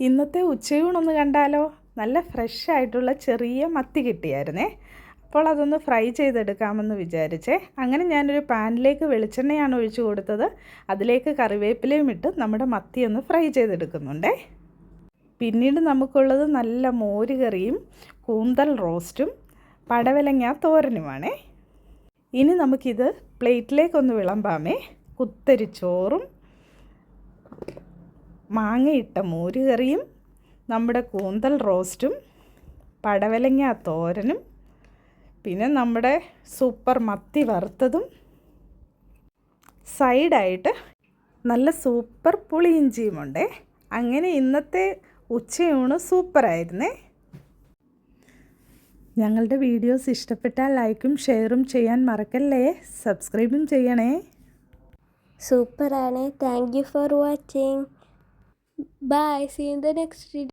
ഇന്നത്തെ ഉച്ചയൂണൊന്ന് കണ്ടാലോ? നല്ല ഫ്രഷ് ആയിട്ടുള്ള ചെറിയ മത്തി കിട്ടിയായിരുന്നേ. അപ്പോൾ അതൊന്ന് ഫ്രൈ ചെയ്തെടുക്കാമെന്ന് വിചാരിച്ചേ. അങ്ങനെ ഞാനൊരു പാനിലേക്ക് വെളിച്ചെണ്ണയാണ് ഒഴിച്ചു കൊടുത്തത്. അതിലേക്ക് കറിവേപ്പിലയും ഇട്ട് നമ്മുടെ മത്തി ഒന്ന് ഫ്രൈ ചെയ്തെടുക്കുന്നുണ്ടേ. പിന്നീട് നമുക്കുള്ളത് നല്ല മോര് കറിയും കൂന്തൽ റോസ്റ്റും പടവലങ്ങ തോരനുമാണേ. ഇനി നമുക്കിത് പ്ലേറ്റിലേക്കൊന്ന് വിളമ്പാമേ. കുത്തരി ചോറും മാങ്ങയിട്ട മോര് കറിയും നമ്മുടെ കൂന്തൽ റോസ്റ്റും പടവലങ്ങ തോരനും പിന്നെ നമ്മുടെ സൂപ്പർ മത്തി വറുത്തതും സൈഡായിട്ട് നല്ല സൂപ്പർ പുളിയിഞ്ചിയുമുണ്ടേ അങ്ങനെ ഇന്നത്തെ ഉച്ചയൂണ് സൂപ്പറായിരുന്നേ. ഞങ്ങളുടെ വീഡിയോസ് ഇഷ്ടപ്പെട്ടാൽ ലൈക്കും ഷെയറും ചെയ്യാൻ മറക്കല്ലേ. സബ്സ്ക്രൈബും ചെയ്യണേ. സൂപ്പറാണ്. Thank you for watching. Bye. See you in the next video.